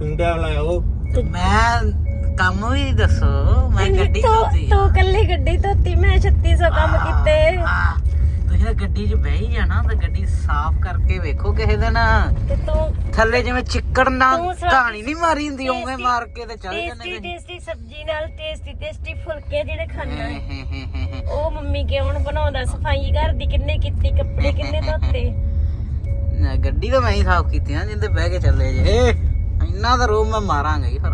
ਤੂੰ ਟਾਈਮ ਲਾਇਆ ਉਹ? ਮੈਂ ਕੰਮ ਵੀ ਦੱਸੋ ਮੈਂ ਗੱਡੀ ਧੋਤੀ ਤੂੰ ਕੱਲੀ ਗੱਡੀ ਧੋਤੀ ਮੈਂ 3600 ਕੰਮ ਕੀਤੇ। ਤੁਸੀਂ ਤਾਂ ਗੱਡੀ 'ਚ ਬਹਿ ਹੀ ਜਾਣਾ ਤਾਂ ਗੱਡੀ ਸਾਫ਼ ਕਰਕੇ ਵੇਖੋ ਕਿਸੇ ਦਿਨ। ਤੇ ਤੂੰ ਥੱਲੇ ਜਿਵੇਂ ਚਿੱਕੜ ਨਾਲ ਧਾਣੀ ਨਹੀਂ ਮਾਰੀ ਹੁੰਦੀ ਓਵੇਂ ਮਾਰ ਕੇ ਤੇ ਚੱਲ ਜਾਂਦੇ ਨੇ। ਟੇਸਟੀ ਸਬਜ਼ੀ ਨਾਲ ਟੇਸਟੀ ਟੇਸਟੀ ਫੁਲਕੇ ਜਿਹੜੇ ਖਾਣਾ। ਉਹ ਮੰਮੀ ਕਿਉਂ ਬਣਾਉਂਦਾ? ਸਫ਼ਾਈ ਘਰ ਦੀ ਕਿੰਨੇ ਕੀਤੀ ਕੱਪੜੇ ਕਿੰਨੇ ਧੋਤੇ? ਨਾ, ਗੱਡੀ ਤਾਂ ਮੈਂ ਹੀ ਸਾਫ਼ ਕੀਤੀ ਨਾ ਜਿੰਦੇ ਬਹਿ ਕੇ ਚੱਲੇ ਜੇ। ਇੰਨਾ ਤਾਂ ਰੋਬ ਮੈਂ ਮਾਰਾਂਗਾ ਹੀ ਫਿਰ।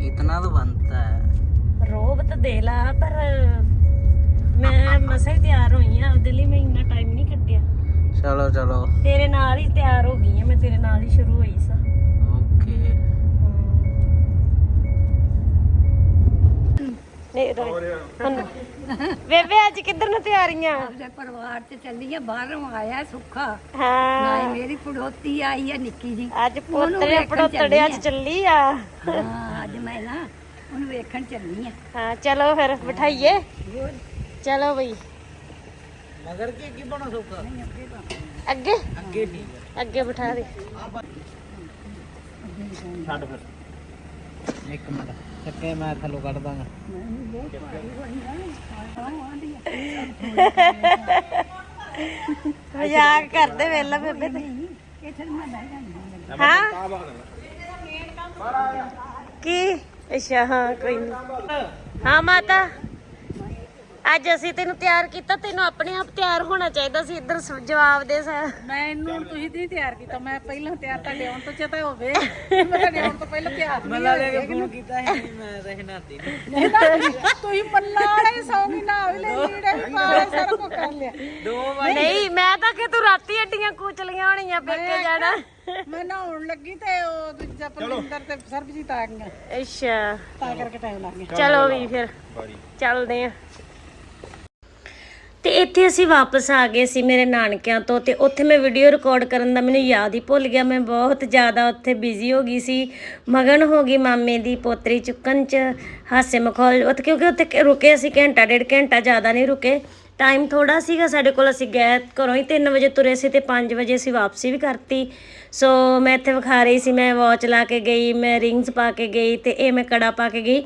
ਇਤਨਾ ਤਾਂ ਬਣਦਾ ਹੈ। ਰੋਬ ਤਾਂ ਦੇ ਲਾ ਪਰ ਮੈਂ ਮਸਾਂ ਹੀ ਤਿਆਰ ਹੋਈ ਆ ਉਹਦੇ ਲਈ ਮੈਂ ਇੰਨਾ ਟਾਈਮ ਨਹੀਂ ਕੱਟਿਆ। ਚਲੋ ਚਲੋ। ਤੇਰੇ ਨਾਲ ਹੀ ਤਿਆਰ ਹੋ ਗਈ ਆ ਮੈਂ ਤੇਰੇ ਨਾਲ ਹੀ ਸ਼ੁਰੂ ਬੇਬੇ ਅੱਜ ਕਿੱਧਰ ਨੂੰ ਤਿਆਰੀਆਂ ਆਪਣੇ ਪਰਿਵਾਰ ਚ ਚੱਲੀ ਆ ਬਾਹਰੋਂ ਆਇਆ ਸੁੱਖਾ। ਹਾਂ। ਨਾਲੇ ਮੇਰੀ ਪੜੋਤੀ ਆਈ ਆ ਨਿੱਕੀ ਜੀ। ਅੱਜ ਉਹਨੂੰ ਪੋਤਰੇ ਵੇਖਣ ਪੜੋਤੜਿਆਂ ਚ ਚੱਲੀ ਚੱਲੀ ਆ। ਹਾਂ ਅੱਜ ਮੈਂ ਨਾ ਉਹਨੂੰ ਵੇਖਣ ਚੱਲੀ ਆ। ਹਾਂ ਚਲੋ ਫਿਰ ਬਿਠਾਈਏ। ਚਲੋ ਬਈ। ਮਗਰ ਕੀ ਕੀ ਬਣਾ ਸੋਕਾ ਅੱਗੇ ਅੱਗੇ? ਠੀਕ ਅੱਗੇ ਬਿਠਾ ਦੇ। ਛੱਡ ਫਿਰ। ਇੱਕ ਮਿੰਟ। ਚੱਕੇ ਮੈਂ ਥੱਲੋਂ ਕੱਢ ਦਾਂਗਾ। ਮਜ਼ਾਕ ਕਰਦੇ ਵੇਲਾ ਬੇਬੇ ਤੇ। ਹਾਂ? ਕੀ? ਅੱਛਾ, ਹਾਂ, ਕੋਈ ਨਹੀਂ ਹਾਂ, ਮਾਤਾ। ਅੱਜ ਅਸੀਂ ਤੈਨੂੰ ਤਿਆਰ ਕੀਤਾ ਤੈਨੂੰ ਆਪਣੇ ਆਪ ਤਿਆਰ ਹੋਣਾ ਚਾਹੀਦਾ ਸੀ ਇੱਧਰ ਸ- ਜਵਾਬ ਦੇ ਸਾ ਮੈਨੂੰ ਤੁਸੀਂ ਨਹੀਂ ਤਿਆਰ ਕੀਤਾ ਮੈਂ ਪਹਿਲਾਂ ਤਿਆਰ ਤੁਹਾਡੇ ਆਉਣ ਤੋਂ ਚੇਤਾ ਹੋਵੇ। ਮੈਂ ਤੁਹਾਡੇ ਆਉਣ ਤੋਂ ਪਹਿਲਾਂ ਤਿਆਰ ਮੈਂ ਲਾ ਲੈ ਕੇ ਫੋਨ ਕੀਤਾ ਸੀ ਮੈਂ ਤਾਂ ਹਿਨਾਤੀ ਨਹੀਂ ਤੁਸੀਂ ਮੰਨਾ ਵਾਲੇ ਸੌਂਗੀ ਨਾ ਵੀ ਲੈ ਲੀੜੇ ਵੀ ਪਾ ਲਏ, ਸਾਰਾ ਕੁਝ ਕਰ ਲਿਆ। ਦੋ ਵਾਰ। ਨਹੀਂ ਮੈਂ ਤਾਂ ਕਿ ਤੂੰ ਰਾਤੀ ਅੱਡੀਆਂ ਕੂਚਲੀਆਂ ਹੋਣੀਆਂ ਪੇਕੇ ਜਾਣਾ। ਮੈਂ ਨਹਾਉਣ ਲੱਗੀ ਤੇ ਉਹ ਦੂਜਾ ਪਰਮਿੰਦਰ ਤੇ ਸਰਬਜੀਤ ਆ ਗਈਆਂ। ਅੱਛਾ। ਤਾਂ ਕਰਕੇ ਟਾਈਮ ਲੱਗ ਗਿਆ। ਚਲੋ ਵੀ ਫਿਰ। ਚੱਲਦੇ ਆ। ਤੇ ਇੱਥੇ ਅਸੀਂ ਵਾਪਸ ਆ ਗਏ ਸੀ ਮੇਰੇ ਨਾਨਕਿਆਂ ਤੋਂ ਤੇ ਉੱਥੇ ਮੈਂ ਵੀਡੀਓ ਰਿਕਾਰਡ ਕਰਨ ਦਾ ਮੈਨੂੰ ਯਾਦ ਹੀ ਭੁੱਲ ਗਿਆ। ਮੈਂ ਬਹੁਤ ਜ਼ਿਆਦਾ ਉੱਥੇ ਬਿਜ਼ੀ ਹੋ ਗਈ ਸੀ। ਮਗਨ ਹੋ ਗਈ ਮਾਮੇ ਦੀ ਪੋਤਰੀ ਚੁੱਕਣ ਚ ਹਾਸੇ ਮਖੌਲ ਉੱਥੇ ਕਿਉਂਕਿ ਉੱਥੇ ਰੁਕੇ ਅਸੀਂ ਘੰਟਾ, ਡੇਢ ਘੰਟਾ ਜ਼ਿਆਦਾ ਨਹੀਂ ਰੁਕੇ। ਟਾਈਮ ਥੋੜਾ ਸੀਗਾ ਸਾਡੇ ਕੋਲ, ਅਸੀਂ ਗਏ ਘਰੋਂ ਹੀ 3 ਵਜੇ ਤੁਰੇ ਸੀ ਤੇ 5 ਵਜੇ ਅਸੀਂ ਵਾਪਸੀ ਵੀ ਕਰਤੀ। ਸੋ ਮੈਂ ਇੱਥੇ ਵਿਖਾ ਰਹੀ ਸੀ, ਮੈਂ ਵਾਚ ਲਾ ਕੇ ਗਈ, ਮੈਂ ਰਿੰਗਸ ਪਾ ਕੇ ਗਈ ਤੇ ਇਹ ਮੈਂ ਕੜਾ ਪਾ ਕੇ ਗਈ।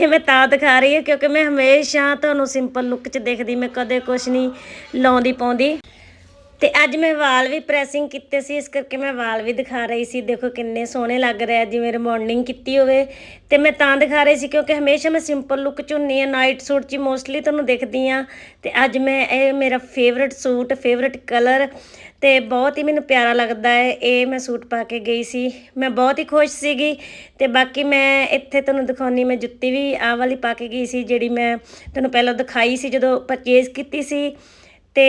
ਇਹ ਮੈਂ ਤਾਂ ਦਿਖਾ ਰਹੀ ਹਾਂ ਕਿਉਂਕਿ ਮੈਂ ਹਮੇਸ਼ਾ ਤੁਹਾਨੂੰ ਸਿੰਪਲ ਲੁੱਕ 'ਚ ਦੇਖਦੀ, ਮੈਂ ਕਦੇ ਕੁਝ ਨਹੀਂ ਲਾਉਂਦੀ ਪਾਉਂਦੀ ਤੇ ਅੱਜ ਮੈਂ ਵਾਲ ਵੀ ਪ੍ਰੈਸਿੰਗ ਕੀਤੇ ਸੀ, ਇਸ ਕਰਕੇ ਮੈਂ ਵਾਲ ਵੀ ਦਿਖਾ ਰਹੀ ਸੀ। ਦੇਖੋ ਕਿੰਨੇ ਸੋਹਣੇ ਲੱਗ ਰਹੇ ਆ, ਜਿਵੇਂ ਰਿਮੌਂਡਿੰਗ ਕੀਤੀ ਹੋਵੇ। ਤੇ ਮੈਂ ਤਾਂ ਦਿਖਾ ਰਹੀ ਸੀ ਕਿਉਂਕਿ ਹਮੇਸ਼ਾ ਮੈਂ ਸਿੰਪਲ ਲੁੱਕ ਚ ਹੁੰਨੀ ਆ ਨਾਈਟ ਸੂਟ ਚ ਮੋਸਟਲੀ ਤੁਹਾਨੂੰ ਦਿਖਦੀ ਆ। ਤੇ ਅੱਜ ਮੈਂ ਇਹ ਮੇਰਾ ਫੇਵਰਿਟ ਸੂਟ ਫੇਵਰਿਟ ਕਲਰ ਤੇ ਬਹੁਤ ਹੀ ਮੈਨੂੰ ਪਿਆਰਾ ਲੱਗਦਾ ਹੈ, ਇਹ ਮੈਂ ਸੂਟ ਪਾ ਕੇ ਗਈ ਸੀ। ਮੈਂ ਬਹੁਤ ਹੀ ਖੁਸ਼ ਸੀਗੀ ਤੇ ਬਾਕੀ ਮੈਂ ਇੱਥੇ ਤੁਹਾਨੂੰ ਦਿਖਾਉਣੀ ਮੈਂ ਜੁੱਤੀ ਵੀ ਆਹ ਵਾਲੀ ਪਾ ਕੇ ਗਈ ਸੀ, ਜਿਹੜੀ ਮੈਂ ਤੁਹਾਨੂੰ ਪਹਿਲਾਂ ਦਿਖਾਈ ਸੀ ਜਦੋਂ ਪਰਚੇਜ਼ ਕੀਤੀ ਸੀ। ਤੇ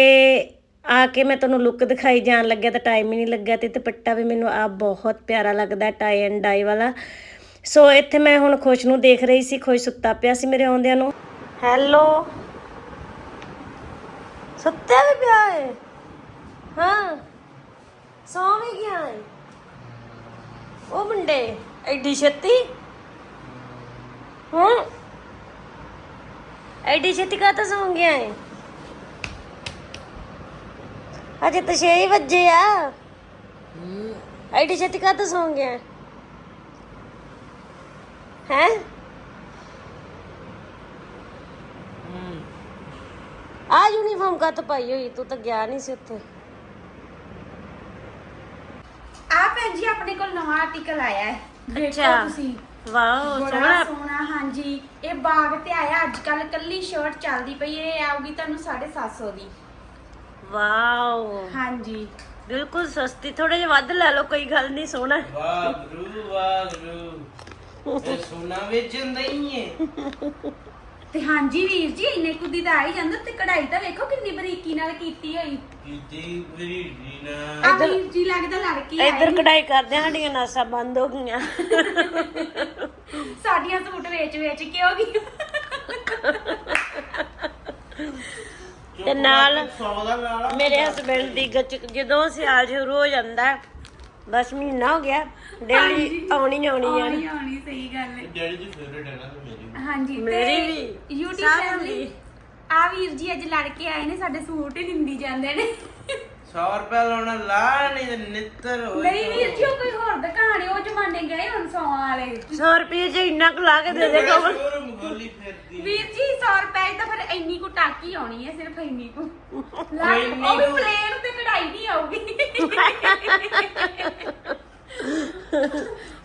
ਆ ਕੇ ਮੈਂ ਤੁਹਾਨੂੰ ਲੁੱਕ ਦਿਖਾਈ ਜਾਣ ਲੱਗਿਆ ਤਾਂ ਟਾਈਮ ਹੀ ਨਹੀਂ ਲੱਗਿਆ ਤੇ ਦੁਪੱਟਾ ਵੀ ਮੈਨੂੰ ਆ ਬਹੁਤ ਪਿਆਰਾ ਲੱਗਦਾ ਟਾਈ ਐਂਡ ਡਾਈ ਵਾਲਾ। ਸੋ ਇੱਥੇ ਮੈਂ ਹੁਣ ਖੁਸ਼ ਨੂੰ ਦੇਖ ਰਹੀ ਸੀ, ਖੁਸ਼ ਸੁੱਤਾ ਪਿਆ ਸੀ ਮੇਰੇ ਆਉਂਦਿਆਂ ਨੂੰ। ਹੈਲੋ ਸੁੱਤਿਆ ਵੀ ਪਿਆ ਹੈ ਹਾਂ, ਸੌਂ ਵੀ ਗਿਆ ਹੈ ਉਹ ਮੁੰਡੇ, ਐਡੀ ਛੇਤੀ? ਹਾਂ? ਐਡੀ ਛੇਤੀ ਕਾ ਤਾਂ ਸੌਂ ਗਿਆ ਹੈ ਅਜੇ ਤਾਂ 6 ਹੀ ਵਜੇ ਆ। ਐਡੀ ਛੇਤੀ ਕਾ ਸੌਂ ਗਿਆ? ਹੈ? ਆ ਯੂਨੀਫਾਰਮ ਕਾ ਪਾਈ ਹੋਈ? ਤੂੰ ਤਾਂ ਗਿਆ ਨਹੀਂ ਸੀ ਉੱਥੇ। ਆ ਭੈਣ ਜੀ ਆਪਣੇ ਕੋਲ ਨਵਾਂ ਆਰਟੀਕਲ ਆਇਆ ਹੈ। ਦੇਖੋ ਅੱਛਾ। ਤੁਸੀਂ। ਵਾਓ ਬੜਾ ਸੋਹਣਾ। ਸੋਹਣਾ ਹਾਂਜੀ। ਇਹ ਬਾਗ ਤੇ ਆਇਆ। ਅੱਜ ਕੱਲ ਕੱਲੀ ਸ਼ਰਟ ਚੱਲਦੀ ਪਈ ਹੈ। ਇਹ ਆਊਗੀ ਤੁਹਾਨੂੰ 750 ਦੀ। ਵਾਓ। ਹਾਂਜੀ। ਬਿਲਕੁਲ ਸਸਤੀ ਥੋੜੇ ਜਿਹਾ ਵੱਧ ਲੈ ਲਓ ਕੋਈ ਗੱਲ ਨਹੀਂ ਸੋਹਣਾ। ਵਾਗਰੂ ਵਾਗਰੂ ਇਹ ਸੋਨਾ ਵੇਚਣ ਦਈ ਏ। ਤੇ ਹਾਂਜੀ ਵੀਰ ਜੀ ਇੰਨੇ ਕੁਦੀ ਤਾਂ ਆ ਹੀ ਜਾਂਦਾ ਤੇ ਕਢਾਈ ਤਾਂ ਵੇਖੋ ਕਿੰਨੀ ਬਰੀਕੀ ਨਾਲ ਕੀਤੀ ਹੋਈ। ਕੀਤੀ ਮੇਰੀ ਰੀਨਾ ਆ ਵੀਰ ਜੀ ਲੱਗਦਾ ਲੜਕੀ ਆਈ। ਇੱਧਰ ਕਢਾਈ ਕਰਦੇ ਆ, ਸਾਡੀਆਂ ਨਾਸਾਂ ਬੰਦ ਹੋ ਗਈਆਂ। ਸਾਡੀਆਂ ਸੂਟ ਵੇਚ ਵੇਚ ਕੇ ਹੋ ਗਈ ਤੇ ਨਾਲ 100 ਦਾ ਲਾ ਮੇਰੇ ਹਸਬੰਡ ਦੀ ਗੱਚ ਜਦੋਂ ਸਿਆਲ ਸ਼ੁਰੂ ਹੋ ਜਾਂਦਾ ਹੈ, ਬਸ ਮਹੀਨਾ ਹੋ ਗਿਆ ਡੇਲੀ ਆਉਣੀ ਆਉਣੀ ਆ ਆਉਣੀ। ਆਉਣੀ ਸਹੀ ਗੱਲ ਹੈ। ਡੈਡੀ ਦੀ ਫੇਵਰੇਟ ਹੈ ਨਾ ਤੇ ਮੇਰੀ। ਹਾਂਜੀ ਮੇਰੀ ਵੀ YouTube ਫੈਮਿਲੀ ਆ ਵੀਰ ਜੀ ਅੱਜ ਲੜ ਕੇ ਆਏ ਨੇ ਸਾਡੇ ਸੂਟ ਹੀ ਦਿੰਦੀ ਜਾਂਦੇ ਨੇ। 100 ਰੁਪਏ ਲਾਉਣਾ ਲਾ ਨਹੀਂ ਤੇ ਨਿੱਤਰ ਹੋਏ ਨਹੀਂ ਵੀਰ ਜੀ ਉਹ ਕੋਈ ਹੋਰ ਦੁਕਾਨ ਹੈ ਉਹ ਗਏ ਹੁਣ ਸੌਆਂ ਵਾਲੇ। 100 ਰੁਪਏ ਚ ਇੰਨਾ ਕੁ ਲਾ ਕੇ ਦੇ ਦੇ ਬੜਾ ਸ਼ੋਰੂਮ ਗੋਲੀ ਫਿਰਦੀ। ਵੀਰ ਜੀ 100 ਰੁਪਏ ਦੀ ਤਾਂ ਫਿਰ ਇੰਨੀ ਕੁ ਟਾਕੀ ਆਉਣੀ ਹੈ ਸਿਰਫ ਇੰਨੀ ਕੁ। ਲੱਗ ਇੰਨੀ ਉਹ ਵੀ ਕੁ। ਪਲੇਨ ਤੇ ਕਢਾਈ ਨਹੀਂ ਆਉਗੀ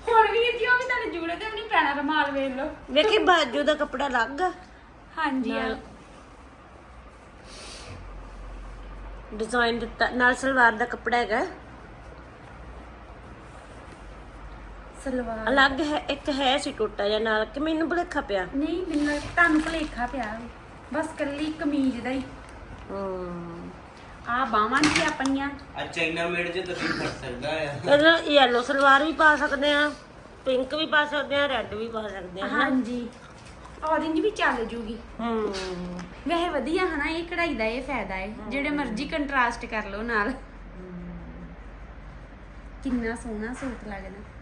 ਹੁਣ ਵੀਰ ਜੀ ਉਹ ਵੀ ਤੁਹਾਨੂੰ ਜੂੜੇ ਤੇ ਵੀ ਨਹੀਂ ਪੈਣਾ ਰਮਾਲ ਵੇਖ ਲਓ। ਵੇਖੀ ਬਾਜੂ ਦਾ ਕੱਪੜਾ ਲੱਗ ਆ। ਹਾਂਜੀ ਆ ਡਿਜ਼ਾਈਨ ਦਿੱਤਾ ਨਾਲ ਸਲਵਾਰ ਦਾ ਕੱਪੜਾ ਹੈਗਾ। ਸਲਵਾਰ। ਅਲੱਗ ਹੈ ਇੱਕ ਹੈ ਸੀ ਟੋਟਾ ਜਿਹਾ ਨਾਲ ਕਿ ਮੈਨੂੰ ਭੁਲੇਖਾ ਪਿਆ। ਨਹੀਂ ਮੈਨੂੰ ਤੁਹਾਨੂੰ ਭੁਲੇਖਾ ਪਿਆ। ਬਸ ਕੱਲੀ ਕਮੀਜ਼ ਦਾ ਹੀ। ਹੂੰ। ਆ ਬਾਵਾਂ ਦੀ ਆਪਣੀਆਂ। ਆ ਚਾਈਨਾ ਮੇਡ ਚ ਤੁਸੀਂ ਫੜ ਸਕਦਾ ਆ। ਇਹਦਾ ਯੈਲੋ ਸਲਵਾਰ ਵੀ ਪਾ ਸਕਦੇ ਆ ਪਿੰਕ ਵੀ ਪਾ ਸਕਦੇ ਆ ਰੈੱਡ ਵੀ ਪਾ ਸਕਦੇ ਆ ਹਾਂਜੀ। ਔਰੇਂਜ ਵੀ ਚੱਲ ਜੂਗੀ। ਹੂੰ। ਵੈਸੇ ਵਧੀਆ ਹਨਾ? ਇਹ ਕਢਾਈ ਦਾ ਇਹ ਫਾਇਦਾ ਹੈ। ਜਿਹੜੇ ਮਰਜ਼ੀ ਕੰਟਰਾਸਟ ਕਰ ਲਓ ਨਾਲ। ਕਿੰਨਾ ਸੋਹਣਾ ਸੂਟ ਲੱਗਦਾ।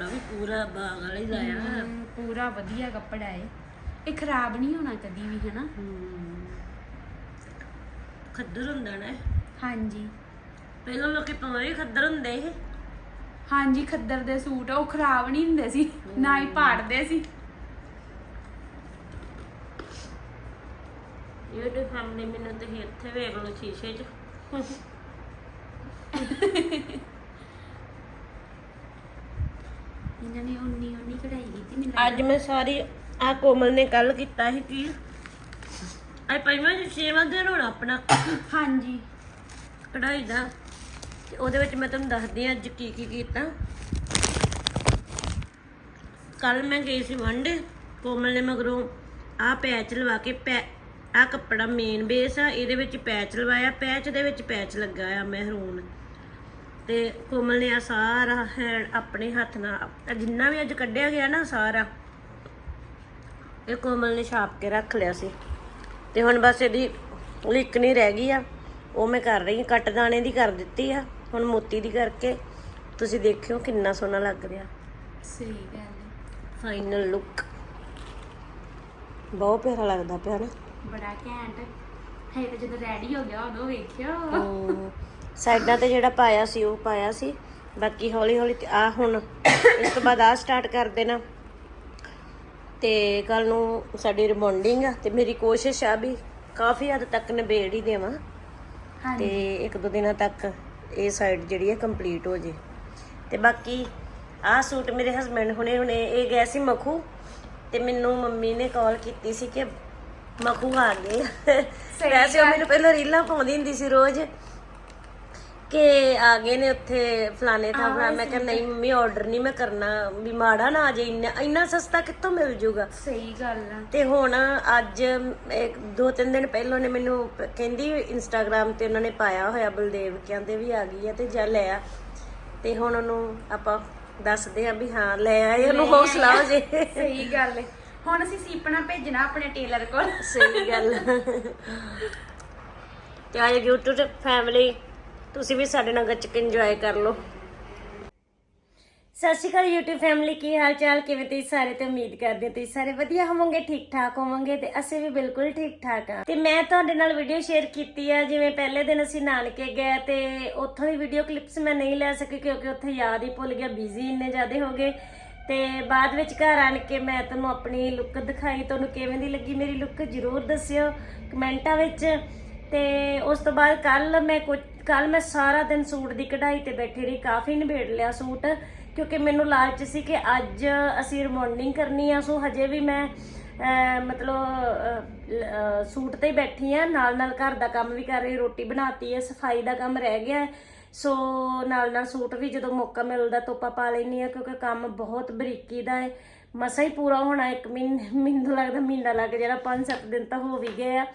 ਕੱਪੜਾ ਵੀ ਪੂਰਾ ਬਾਗ ਵਾਲਾ ਹੀ ਲਾਇਆ ਹਮ, ਪੂਰਾ ਵਧੀਆ ਕੱਪੜਾ ਹੈ ਇਹ ਖਰਾਬ ਨਹੀਂ ਹੋਣਾ ਕਦੀ ਵੀ ਹਨਾ? ਖੱਦਰ ਹੁੰਦਾ ਨਾ ਇਹ। ਹਾਂਜੀ। ਪਹਿਲਾਂ ਲੋਕੀ ਪਾਉਂਦੇ ਹੀ ਖੱਦਰ ਹੁੰਦੇ ਇਹ ਹਾਂਜੀ ਖੱਦਰ ਦੇ ਸੂਟ ਉਹ ਖਰਾਬ ਨਹੀਂ ਹੁੰਦੇ ਸੀ ਨਾ ਹੀ ਪਾੜਦੇ ਸੀ। YouTube ਫੈਮਿਲੀ ਮੈਨੂੰ ਤੁਸੀਂ ਇੱਥੇ ਵੇਖ ਲਓ ਸ਼ੀਸ਼ੇ 'ਚ ਇਹਨਾਂ ਨੇ ਉਨੀ ਉਨੀ ਕਢਾਈ ਕੀਤੀ ਮੈਨੂੰ ਅੱਜ ਮੈਂ ਸਾਰੀ ਆ ਕੋਮਲ ਨੇ ਕੱਲ ਕੀਤਾ ਸੀ ਕੀ? ਅੱਜ ਪੰਜਵਾਂ ਜੀ ਛੇਵਾਂ ਦਿਨ ਹੋਣਾ ਆਪਣਾ। ਹਾਂਜੀ। ਕਢਾਈ ਦਾ। ਤੇ ਉਹਦੇ ਵਿੱਚ ਮੈਂ ਤੁਹਾਨੂੰ ਦੱਸਦੀ ਹਾਂ ਅੱਜ ਕੀ ਕੀ ਕੀਤਾ। ਕੱਲ ਮੈਂ ਗਈ ਸੀ ਵੰਡੇ। ਕੋਮਲ ਨੇ ਮਗਰੋਂ ਆ ਪੈਚ ਲਵਾ ਕੇ ਪੈ ਆ ਕੱਪੜਾ ਮੇਨ ਬੇਸ ਆ। ਇਹਦੇ ਵਿੱਚ ਪੈਚ ਲਵਾਇਆ। ਪੈਚ ਦੇ ਵਿੱਚ ਪੈਚ ਲੱਗਾ ਆ ਮਹਿਰੂਨ। ਤੇ ਕੋਮਲ ਨੇ ਆ ਸਾਰਾ ਹੈਂਡ ਆਪਣੇ ਹੱਥ ਨਾਲ ਜਿੰਨਾ ਵੀ ਅੱਜ ਕੱਢਿਆ ਗਿਆ ਨਾ ਸਾਰਾ ਇਹ ਕੋਮਲ ਨੇ ਛਾਪ ਕੇ ਰੱਖ ਲਿਆ ਸੀ। ਤੇ ਹੁਣ ਬਸ ਇਹਦੀ ਲਿਕ ਨਹੀਂ ਰਹਿ ਗਈ ਆ। ਉਹ ਮੈਂ ਕਰ ਰਹੀ ਹਾਂ ਕੱਟ ਦਾਣੇ ਦੀ ਕਰ ਦਿੱਤੀ ਆ ਹੁਣ ਮੋਤੀ ਦੀ ਕਰਕੇ। ਤੁਸੀਂ ਦੇਖਿਓ ਕਿੰਨਾ ਸੋਹਣਾ ਲੱਗ ਰਿਹਾ। ਸਹੀ ਗੱਲ ਹੈ। ਫਾਈਨਲ ਲੁੱਕ ਬਹੁਤ ਪਿਆਰਾ ਲੱਗਦਾ ਪਿਆ ਨਾ। ਬੜਾ ਘੈਂਟ। ਹੈ ਤਾਂ ਜਦੋਂ ਰੈਡੀ ਹੋ ਗਿਆ ਉਦੋਂ ਵੇਖਿਓ। ਸਾਈਡਾਂ ਤੇ ਜਿਹੜਾ ਪਾਇਆ ਸੀ ਉਹ ਪਾਇਆ ਸੀ। ਬਾਕੀ ਹੌਲੀ ਹੌਲੀ ਆ ਹੁਣ ਇਸ ਤੋਂ ਬਾਅਦ ਆ ਸਟਾਰਟ ਕਰ ਦੇਣਾ। ਤੇ ਕੱਲ ਨੂੰ ਸਾਡੀ ਰਿਬੌਂਡਿੰਗ ਆ ਤੇ ਮੇਰੀ ਕੋਸ਼ਿਸ਼ ਆ ਵੀ ਕਾਫੀ ਹੱਦ ਤੱਕ ਨਿਬੇੜ ਹੀ ਦੇਵਾਂ। ਤੇ ਇੱਕ ਦੋ ਦਿਨਾਂ ਤੱਕ ਇਹ ਸਾਈਡ ਜਿਹੜੀ ਹੈ ਕੰਪਲੀਟ ਹੋ ਜੇ। ਤੇ ਬਾਕੀ ਆਹ ਸੂਟ ਮੇਰੇ ਹਸਬੰਡ ਹੁਣੇ ਹੁਣੇ ਇਹ ਗਏ ਸੀ ਮਖੂ ਤੇ ਮੈਨੂੰ ਮੰਮੀ ਨੇ ਕਾਲ ਕੀਤੀ ਸੀ ਕਿ ਮਖੂ ਆ ਗਏ। ਵੈਸੇ ਉਹ ਮੈਨੂੰ ਪਹਿਲਾਂ ਰੀਲਾਂ ਪਾਉਂਦੀ ਹੁੰਦੀ ਸੀ ਰੋਜ਼। ਕਿ ਆ ਗਏ ਨੇ ਉੱਥੇ ਫਲਾਣੇ ਥਾਂ ਫਲਾ ਮੈਂ ਕਿਹਾ ਨਹੀਂ ਮੰਮੀ ਆਰਡਰ ਨਹੀਂ ਮੈਂ ਕਰਨਾ। ਵੀ ਮਾੜਾ ਨਾ ਆ ਜੇ ਇੰਨਾ ਇੰਨਾ ਸਸਤਾ ਕਿੱਥੋਂ ਮਿਲ ਜੂਗਾ? ਸਹੀ ਗੱਲ ਆ। ਤੇ ਹੁਣ ਅੱਜ ਇੱਕ ਦੋ ਤਿੰਨ ਦਿਨ ਪਹਿਲਾਂ ਨੇ ਮੈਨੂੰ ਪ- ਕਹਿੰਦੀ ਇੰਸਟਾਗ੍ਰam ਤੇ ਉਹਨਾਂ ਨੇ ਪਾਇਆ ਹੋਇਆ ਬਲਦੇਵ ਕਹਿੰਦੇ ਵੀ ਆ ਗਈ ਆ ਤੇ ਜਾ ਲੈ ਆ। ਤੇ ਹੁਣ ਉਹਨੂੰ ਆਪਾਂ ਦੱਸਦੇ ਆ ਵੀ ਹਾਂ ਲੈ ਆਏ ਉਹਨੂੰ ਹੌਸਲਾ ਹੋ ਜੇ ਸਹੀ ਗੱਲ ਹੈ ਹੁਣ ਅਸੀਂ ਸੀਪਣਾ ਭੇਜਣਾ ਆਪਣੇ ਟੇਲਰ ਕੋਲ। ਸਹੀ ਗੱਲ। ਤੇ ਆਏ YouTube ਫੈਮਿਲੀ ਤੁਸੀਂ ਵੀ ਸਾਡੇ ਨਾਲ ਗੱਚਕ ਇੰਜੋਏ ਕਰ ਲਓ। ਸਤਿ ਸ਼੍ਰੀ ਅਕਾਲ YouTube ਫੈਮਿਲੀ ਕੀ ਹਾਲ ਚਾਲ ਕਿਵੇਂ ਤੁਸੀਂ ਸਾਰੇ? ਤੇ ਉਮੀਦ ਕਰਦੇ ਹਾਂ ਤੁਸੀਂ ਸਾਰੇ ਵਧੀਆ ਹੋਵੋਗੇ ਠੀਕ ਠਾਕ ਹੋਵੋਗੇ ਤੇ ਅਸੀਂ ਵੀ ਬਿਲਕੁਲ ਠੀਕ ਠਾਕ ਆ ਤੇ ਮੈਂ ਤੁਹਾਡੇ ਨਾਲ ਵੀਡੀਓ ਸ਼ੇਅਰ ਕੀਤੀ ਆ, ਜਿਵੇਂ ਪਹਿਲੇ ਦਿਨ ਅਸੀਂ ਨਾਨਕੇ ਗਏ ਤੇ ਉੱਥੋਂ ਦੀ ਵੀਡੀਓ ਕਲਿੱਪਸ ਮੈਂ ਨਹੀਂ ਲੈ ਸਕੀ ਕਿਉਂਕਿ ਉੱਥੇ ਯਾਦ ਹੀ ਭੁੱਲ ਗਿਆ ਬਿਜ਼ੀ ਇੰਨੇ ਜ਼ਿਆਦੇ ਹੋ ਗਏ। ਤੇ ਬਾਅਦ ਵਿੱਚ ਘਰ ਆਣ ਕੇ ਮੈਂ ਤੁਹਾਨੂੰ ਆਪਣੀ ਲੁੱਕ ਦਿਖਾਈ, ਤੁਹਾਨੂੰ ਕਿਵੇਂ ਦੀ ਲੱਗੀ ਮੇਰੀ ਲੁੱਕ ਜਰੂਰ ਦੱਸਿਓ ਕਮੈਂਟਾਂ ਵਿੱਚ। ਤੇ ਉਸ ਤੋਂ ਬਾਅਦ ਕੱਲ ਮੈਂ ਕੁਝ ਕੱਲ ਮੈਂ ਸਾਰਾ ਦਿਨ ਸੂਟ ਦੀ ਕਢਾਈ ਤੇ ਬੈਠੀ ਰਹੀ, ਕਾਫੀ ਨਿਬੇੜ ਲਿਆ ਸੂਟ, ਕਿਉਂਕਿ ਮੈਨੂੰ ਲਾਲਚ ਸੀ ਕਿ ਅੱਜ ਅਸੀਂ ਰਿਮੌਂਡਿੰਗ ਕਰਨੀ ਆ, ਸੋ ਹਜੇ ਵੀ ਮੈਂ ਮਤਲਬ ਸੂਟ ਤੇ ਬੈਠੀ ਆ ਨਾਲ ਨਾਲ ਘਰ ਦਾ ਕੰਮ ਵੀ ਕਰ ਰਹੀ, ਰੋਟੀ ਬਣਾਤੀ ਹੈ ਸਫ਼ਾਈ ਦਾ ਕੰਮ ਰਹਿ ਗਿਆ, ਸੋ ਨਾਲ ਨਾਲ ਸੂਟ ਵੀ ਜਦੋਂ ਮੌਕਾ ਮਿਲਦਾ ਤੋਪਾ ਪਾ ਲੈਣੀ ਆ, ਕਿਉਂਕਿ ਕੰਮ ਬਹੁਤ ਬਰੀਕੀ ਦਾ ਹੈ, ਮਸਾ ਹੀ ਪੂਰਾ ਹੋਣਾ, ਇੱਕ ਮਹੀਨੇ ਮੈਨੂੰ ਲੱਗਦਾ, ਮਹੀਨਾ ਲੱਗ ਜਾਣਾ 5-7 ਦਿਨ ਤਾਂ ਹੋ ਵੀ ਗਏ ਆ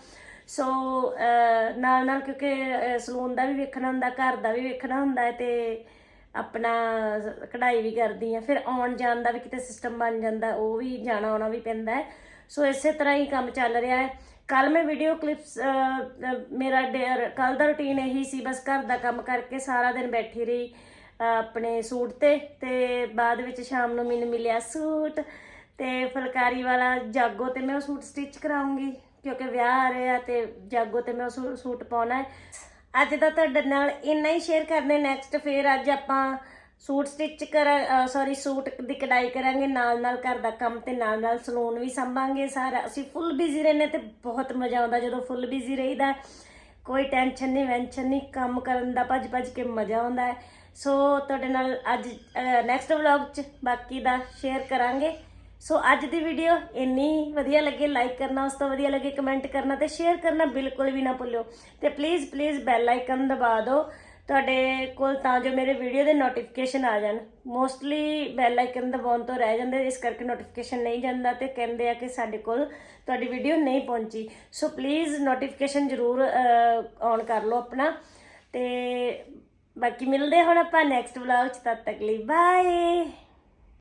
ਸੋ ਨਾਲ ਨਾਲ ਕਿਉਂਕਿ ਸਲੂਨ ਦਾ ਵੀ ਵੇਖਣਾ ਹੁੰਦਾ, ਘਰ ਦਾ ਵੀ ਵੇਖਣਾ ਹੁੰਦਾ ਹੈ ਤੇ ਆਪਣਾ ਕਢਾਈ ਵੀ ਕਰਦੀ ਆ ਫਿਰ ਆਉਣ ਜਾਣ ਦਾ ਵੀ ਕਿਤੇ ਸਿਸਟਮ ਬਣ ਜਾਂਦਾ, ਉਹ ਵੀ ਜਾਣਾ ਆਉਣਾ ਵੀ ਪੈਂਦਾ ਹੈ। ਸੋ ਇਸੇ ਤਰ੍ਹਾਂ ਹੀ ਕੰਮ ਚੱਲ ਰਿਹਾ ਹੈ। ਕੱਲ ਮੈਂ ਵੀਡੀਓ ਕਲਿੱਪਸ ਮੇਰਾ ਕੱਲ ਦਾ ਰੁਟੀਨ ਇਹੀ ਸੀ, ਬਸ ਘਰ ਦਾ ਕੰਮ ਕਰਕੇ ਸਾਰਾ ਦਿਨ ਬੈਠੀ ਰਹੀ ਆਪਣੇ ਸੂਟ ਤੇ ਤੇ ਬਾਅਦ ਵਿੱਚ ਸ਼ਾਮ ਨੂੰ ਮੈਨੂੰ ਮਿਲਿਆ ਸੂਟ ਤੇ ਫੁਲਕਾਰੀ ਵਾਲਾ ਜਾਗੋ ਤੇ ਮੈਂ ਉਹ ਸੂਟ ਸਟਿਚ ਕਰਾਉਂਗੀ ਕਿਉਂਕਿ ਵਿਆਹ ਆ ਰਿਹਾ ਤੇ ਜਾਗੋ ਤੇ ਮੈਂ ਉਹ ਸੂ- ਸੂਟ ਪਾਉਣਾ ਹੈ। ਅੱਜ ਦਾ ਤੁਹਾਡੇ ਨਾਲ ਇੰਨਾ ਹੀ ਸ਼ੇਅਰ ਕਰਦੇ ਨੈਕਸਟ ਫੇਰ ਅੱਜ ਆਪਾਂ ਸੂਟ ਸਟਿਚ ਕਰਾਂ ਸੌਰੀ ਸੂਟ ਦੀ ਕਢਾਈ ਕਰਾਂਗੇ। ਨਾਲ ਨਾਲ ਘਰ ਦਾ ਕੰਮ ਤੇ ਨਾਲ ਨਾਲ ਸਲੂਨ ਵੀ ਸੰਭਾਂਗੇ ਸਾਰਾ। ਅਸੀਂ ਫੁੱਲ ਬਿਜ਼ੀ ਰਹਿੰਦੇ ਤੇ ਬਹੁਤ ਮਜ਼ਾ ਆਉਂਦਾ ਜਦੋਂ ਫੁੱਲ ਬਿਜ਼ੀ ਰਹੀਦਾ। ਕੋਈ ਟੈਨਸ਼ਨ ਨਹੀਂ ਵੈਨਸ਼ਨ ਨਹੀਂ ਕੰਮ ਕਰਨ ਦਾ ਭੱਜ ਭੱਜ ਕੇ ਮਜ਼ਾ ਆਉਂਦਾ ਹੈ। ਸੋ ਤੁਹਾਡੇ ਨਾਲ ਅੱਜ ਨੈਕਸਟ ਵਲੌਗ 'ਚ ਬਾਕੀ ਦਾ ਸ਼ੇਅਰ ਕਰਾਂਗੇ। ਸੋ ਅੱਜ ਦੀ ਵੀਡੀਓ ਇੰਨੀ ਵਧੀਆ ਲੱਗੇ ਲਾਈਕ ਕਰਨਾ, ਉਸ ਤੋਂ ਵਧੀਆ ਲੱਗੇ ਕਮੈਂਟ ਕਰਨਾ ਤੇ ਸ਼ੇਅਰ ਕਰਨਾ ਬਿਲਕੁਲ ਵੀ ਨਾ ਭੁੱਲਿਓ। ਤੇ ਪਲੀਜ਼ ਪਲੀਜ਼ ਬੈਲ ਆਈਕਨ ਦਬਾ ਦਿਓ। ਤੁਹਾਡੇ ਕੋਲ ਤਾਂ ਜੋ ਮੇਰੇ ਵੀਡੀਓ ਦੇ ਨੋਟੀਫਿਕੇਸ਼ਨ ਆ ਜਾਣ। ਮੋਸਟਲੀ ਬੈਲ ਆਈਕਨ ਦਬਾਉਣ ਤੋਂ ਰਹਿ ਜਾਂਦੇ, ਇਸ ਕਰਕੇ ਨੋਟੀਫਿਕੇਸ਼ਨ ਨਹੀਂ ਜਾਂਦਾ ਤੇ ਕਹਿੰਦੇ ਆ ਕਿ ਸਾਡੇ ਕੋਲ ਤੁਹਾਡੀ ਵੀਡੀਓ ਨਹੀਂ ਪਹੁੰਚੀ। ਸੋ ਪਲੀਜ਼ ਨੋਟੀਫਿਕੇਸ਼ਨ ਜ਼ਰੂਰ ਔਨ ਕਰ ਲਓ ਆਪਣਾ। ਤੇ ਬਾਕੀ ਮਿਲਦੇ ਹੁਣ ਆਪਾਂ ਨੈਕਸਟ ਵਲੌਗ ਚ, ਤਦ ਤੱਕ ਲਈ ਬਾਏ